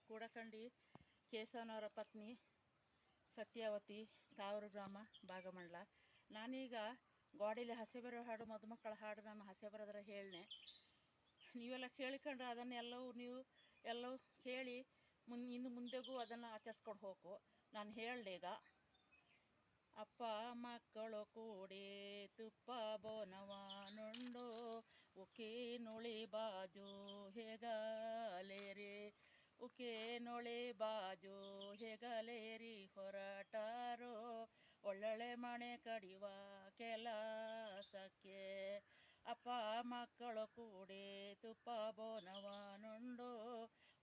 ಕೂಡಕಂಡಿ ಕೇಶವನವರ ಪತ್ನಿ ಸತ್ಯಾವತಿ ಕಾವೂರು ಗ್ರಾಮ ಭಾಗಮಂಡಲ. ನಾನೀಗ ಗ್ವಾಡಿಲಿ ಹಸೆ ಬರೋ ಹಾಡು ಮದುಮಕ್ಕಳ ಹಾಡು ನಾನು ಹಸೆ ಬರೋದ್ರ ಹೇಳನೆ. ನೀವೆಲ್ಲ ಕೇಳಿಕೊಂಡು ಅದನ್ನೆಲ್ಲವೂ ನೀವು ಎಲ್ಲವೂ ಕೇಳಿ ಮುನ್ ಇನ್ನು ಮುಂದೆಗೂ ಅದನ್ನು ಆಚರಿಸ್ಕೊಂಡು ಹೋಗು. ನಾನು ಹೇಳಿದೆ ಈಗ. ಅಪ್ಪ ಮಕ್ಕಳು ಕೂಡಿ ತುಪ್ಪ ಬೋನವ ನುಂಡು ಉಕ್ಕಿ ನುಳಿ ಬಾಜು ಹೇಗಲೇರಿ? ಉಕೆ ನೊಳೆ ಬಾಜು ಹೆಗಲೇರಿ ಹೊರಟಾರೋ, ಒಳ್ಳೊಳ್ಳೆ ಮಣೆ ಕಡಿವ ಕೆಲಸಕ್ಕೆ ಅಪ್ಪ ಮಕ್ಕಳು ಕೂಡಿ ತುಪ್ಪ ಬೋನವ ನೊಂಡು,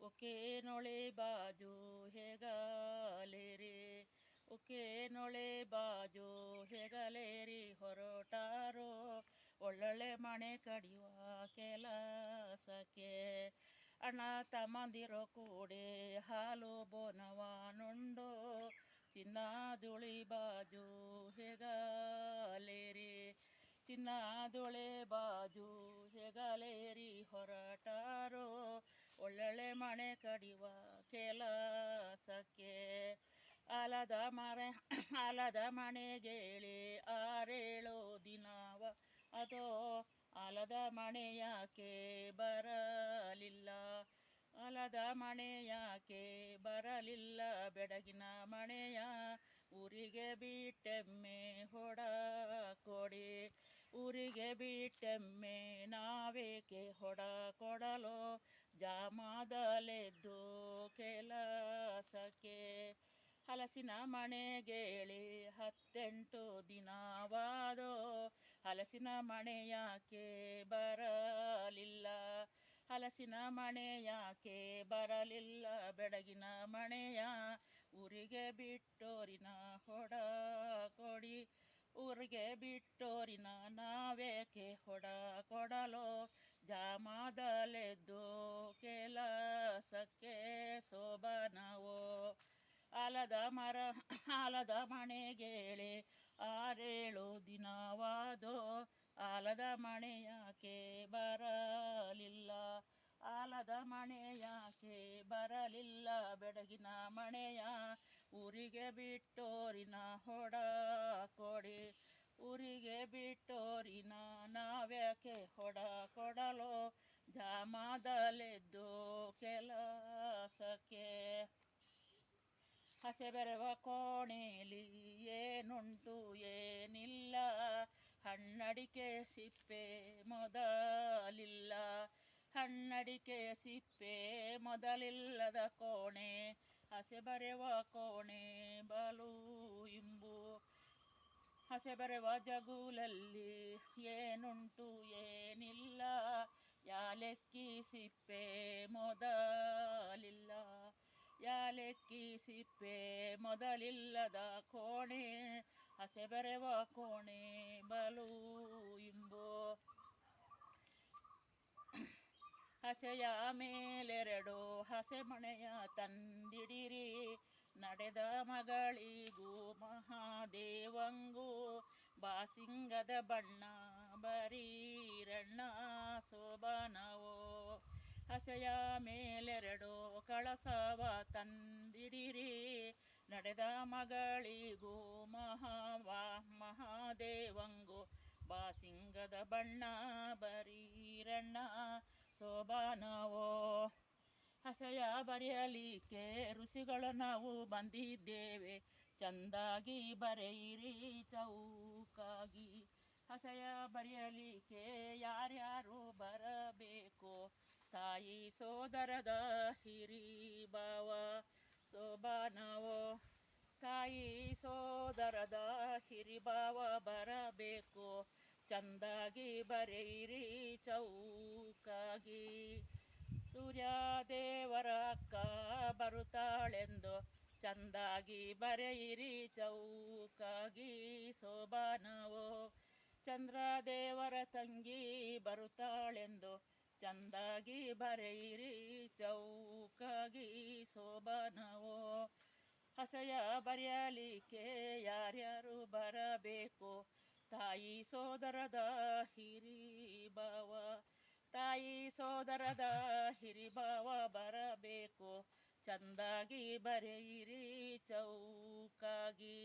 ಉಕೆ ನೊಳೆ ಬಾಜು ಹೆಗಲೇರಿ, ಉಕೆ ನೊಳೆ ಬಾಜು ಹೆಗಲೇರಿ ಹೊರಟಾರೋ, ಒಳ್ಳೊಳ್ಳೆ ಮನೆ ಕಡಿವ ಕೆಲಸಕ್ಕೆ ಅಣ್ಣ ತಮ್ಮಂದಿರೋ ಕೂಡೆ ಹಾಲು ಬೋನವ ನುಂಡು ಚಿನ್ನದುಳಿ ಬಾಜು ಹೆಗಲೇರಿ, ಚಿನ್ನಾದುಳೆ ಬಾಜು ಹೆಗಲೇರಿ ಹೊರಟಾರೋ. ಒಳ್ಳೊಳ್ಳೆ ಮನೆ ಕಡಿವ ಕೆಲಸಕ್ಕೆ ಆಲದ ಮರೆ ಆಲದ ಮನೆಗೇಳಿ ಆರೇಳು ದಿನವ. ಅದೋ ಆಲದ ಮಣೆಯಾಕೆ ಬರಲಿಲ್ಲ? ಅಲದ ಮಣೆಯಾಕೆ ಬರಲಿಲ್ಲ? ಬೆಡಗಿನ ಮಣೆಯ ಊರಿಗೆ ಬಿಟ್ಟೆಮ್ಮೆ ಹೊಡ ಕೊಡಿ. ಊರಿಗೆ ಬಿಟ್ಟೆಮ್ಮೆ ನಾವೇಕೆ ಹೊಡ ಕೊಡಲು? ಜಾಮದಲೆದ್ದು ಕೆಲಸಕ್ಕೆ ಹಲಸಿನ ಮಣೆಗೇಳಿ ಹತ್ತೆಂಟು ದಿನವಾದೋ ಹಲಸಿನ ಮಣೆಯಾಕೆ ಬರಲಿಲ್ಲ? ಹಲಸಿನ ಮಣೆಯಾಕೆ ಬರಲಿಲ್ಲ? ಬೆಡಗಿನ ಮಣೆಯ ಊರಿಗೆ ಬಿಟ್ಟೋರಿನ ಹೊಡ ಕೊಡಿ. ಊರಿಗೆ ಬಿಟ್ಟೋರಿನ ನಾವೇಕೆ ಹೊಡ ಕೊಡಲೋ? ಜಾಮಾದಲೆದ್ದು ಕೆಲಸಕ್ಕೆ ಶೋಭನವೋ ಆಲದ ಮರ ಆಲದ ಮನೆಗೇಳಿ ಆರೇಳು ದಿನವಾದೋ, ಆಲದ ಮಣೆಯಾಕೆ ಬರಲಿಲ್ಲ? ಆಲದ ಮಣೆ ಯಾಕೆ ಬರಲಿಲ್ಲ? ಬೆಡಗಿನ ಮಣೆಯ ಊರಿಗೆ ಬಿಟ್ಟೋರಿನ ಹೊಡ ಕೊಡಿ. ಊರಿಗೆ ಬಿಟ್ಟೋರಿನ ನಾವ್ಯಾಕೆ ಹೊಡ ಕೊಡಲು? ಜಾಮಾದಲೆದ್ದು ಕೆಲಸಕ್ಕೆ ಹಸೆ ಬೆರವ ಕೋಣೆಯಲ್ಲಿ ಏನುಂಟು ಏನಿಲ್ಲ. ಹಣ್ಣಡಿಕೆ ಸಿಪ್ಪೆ ಮೊದಲಿಲ್ಲ. ಹಣ್ಣಡಿಕೆ ಸಿಪ್ಪೆ ಮೊದಲಿಲ್ಲದ ಕೋಣೆ ಹಸೆ ಬರೆವ ಕೋಣೆ ಬಲು ಇಂಬು. ಹಸೆ ಬರೆವ ಜಗುಲಲ್ಲಿ ಏನುಂಟು ಏನಿಲ್ಲ. ಯಾಲೆಕ್ಕಿ ಸಿಪ್ಪೆ ಮೊದಲಿಲ್ಲ. ಯಾಲೆಕ್ಕಿ ಸಿಪ್ಪೆ ಮೊದಲಿಲ್ಲದ ಕೋಣೆ, ಹಸೆ ಬೆರೆವ ಕೋಣೆ, ಬಲು ಇಂಬೋ. ಹಸೆಯ ಮೇಲೆರಡು ಹಸೆ ಮಣೆಯ ತಂದಿಡಿರಿ, ನಡೆದ ಮಗಳಿಗೂ ಮಹಾದೇವಂಗೂ ಬಾಸಿಂಗದ ಬಣ್ಣ ಬರೀರಣ್ಣ ಶೋಭನವೋ ಹಸೆಯ ಮೇಲೆರಡು ಕಳಸವ ತಂದಿಡಿರಿ. ನಡೆದ ಮಗಳಿಗೂ ಮಹಾವಾ, ಮಹಾದೇವಂಗು, ಬಾಸಿಂಗದ ಬಣ್ಣ ಬರೀರಣ್ಣ ಶೋಭಾನವೋ ಹಸೆಯ ಬರೆಯಲಿಕ್ಕೆ ಋಷಿಗಳು ನಾವು ಬಂದಿದ್ದೇವೆ. ಚಂದಾಗಿ ಬರೆಯಿರಿ, ಚೌಕಾಗಿ. ಹಸೆಯ ಬರೆಯಲಿಕ್ಕೆ ಯಾರ್ಯಾರು ಬರಬೇಕು? ತಾಯಿ ಸೋದರದ ಹಿರಿ ಭಾವ ಸೋಬಾನವೋ? ತಾಯಿ ಸೋದರದ ಹಿರಿಭಾವ ಬರಬೇಕು. ಚಂದಾಗಿ ಬರೆಯಿರಿ ಚೌಕಾಗಿ. ಸೂರ್ಯದೇವರ ಅಕ್ಕ ಬರುತ್ತಾಳೆಂದು ಚಂದಾಗಿ ಬರೆಯಿರಿ ಚೌಕಾಗಿ ಚಂದ್ರ ದೇವರ ತಂಗಿ ಬರುತ್ತಾಳೆಂದು ಚಂದಾಗಿ ಬರೆಯಿರಿ, ಚೌಕಾಗಿ ಶೋಭನವೋ ಹಸೆಯ ಬರೆಯಲಿಕ್ಕೆ ಯಾರ್ಯಾರು ಬರಬೇಕು? ತಾಯಿ ಸೋದರದ ಹಿರಿ ಭಾವ ತಾಯಿ ಸೋದರದ ಬವ ಬರಬೇಕು. ಚಂದಾಗಿ ಬರೆಯಿರಿ, ಚೌಕಾಗಿ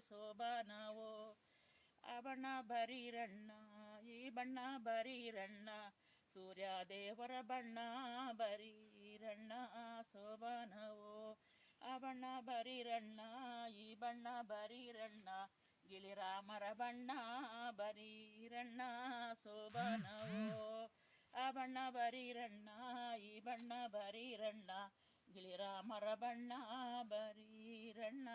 ಶೋಭನವೋ ಆ ಬಣ್ಣ ಬರೀರಣ್ಣ ಈ ಬಣ್ಣ ಬರೀರಣ್ಣ ಸೂರ್ಯ ದೇವರ ಬಣ್ಣ ಬರೀರಣ್ಣ ಸೋಬಾನವೋ. ಆ ಬಣ್ಣ ಬರೀರಣ್ಣ ಈ ಬಣ್ಣ ಬರೀರಣ್ಣ ಗಿಳಿರಾಮರ ಬಣ್ಣ ಬರೀರಣ್ಣ ಸೋಬಾನವೋ. ಆ ಬಣ್ಣ ಬರೀರಣ್ಣ ಈ ಬಣ್ಣ ಬರೀರಣ್ಣ ಗಿಳಿರಾಮರ ಬಣ್ಣ ಬರೀರಣ್ಣ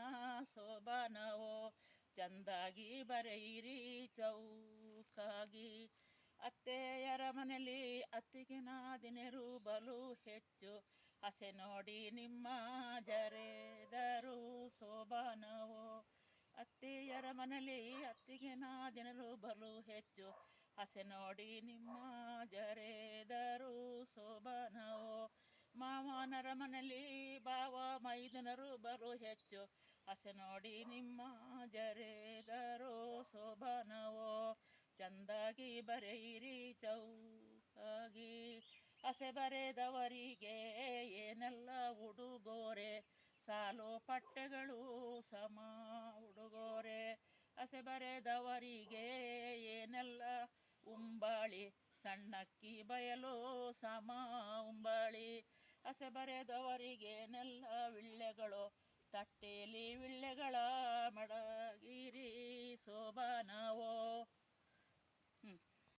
ಸೋಬಾನವೋ. ಚಂದಾಗಿ ಬರೆಯಿರಿ ಚೌಕಾಗಿ. ಅತ್ತೆಯರ ಮನೆಯಲ್ಲಿ ಅತ್ತಿಗೆನ ದಿನೇರು ಬಲು ಹೆಚ್ಚು. ಹಸೆ ನೋಡಿ ನಿಮ್ಮ ಜರೆದರು ಸೋಬಾನವೋ. ಅತ್ತೆಯರ ಮನೆಯಲ್ಲಿ ಅತ್ತಿಗಿನ ದಿನರು ಬಲು ಹೆಚ್ಚು. ಹಸೆ ನೋಡಿ ನಿಮ್ಮ ಜರೆದರು ಸೋಬಾನವೋ. ಮಾವನರ ಮನೆಯಲ್ಲಿ ಬಾವ ಮೈದನರು ಬಲು ಹೆಚ್ಚು. ಹಸೆ ನೋಡಿ ನಿಮ್ಮ ಜರೆದರು ಸೋಬಾನವೋ. ಚಂದಾಗಿ ಬರೆಯಿರಿ ಚೌಕಾಗಿ. ಅಸೆ ಬರೆದವರಿಗೆ ಏನೆಲ್ಲ ಉಡುಗೋರೆ? ಸಾಲು ಪಟ್ಟೆಗಳು ಸಮ ಉಡುಗೋರೆ. ಅಸೆ ಬರೆದವರಿಗೆ ಏನೆಲ್ಲ ಉಂಬಾಳಿ? ಸಣ್ಣಕ್ಕಿ ಬಯಲು ಸಮ ಉಂಬಾಳಿ. ಹಸೆ ಬರೆದವರಿಗೇನೆಲ್ಲ ವಿಳ್ಳೆಗಳು? ತಟ್ಟೆಯಲ್ಲಿ ವಿಳ್ಳೆಗಳ ಮಡಗಿರಿ ಸೋಬಾನವೋ?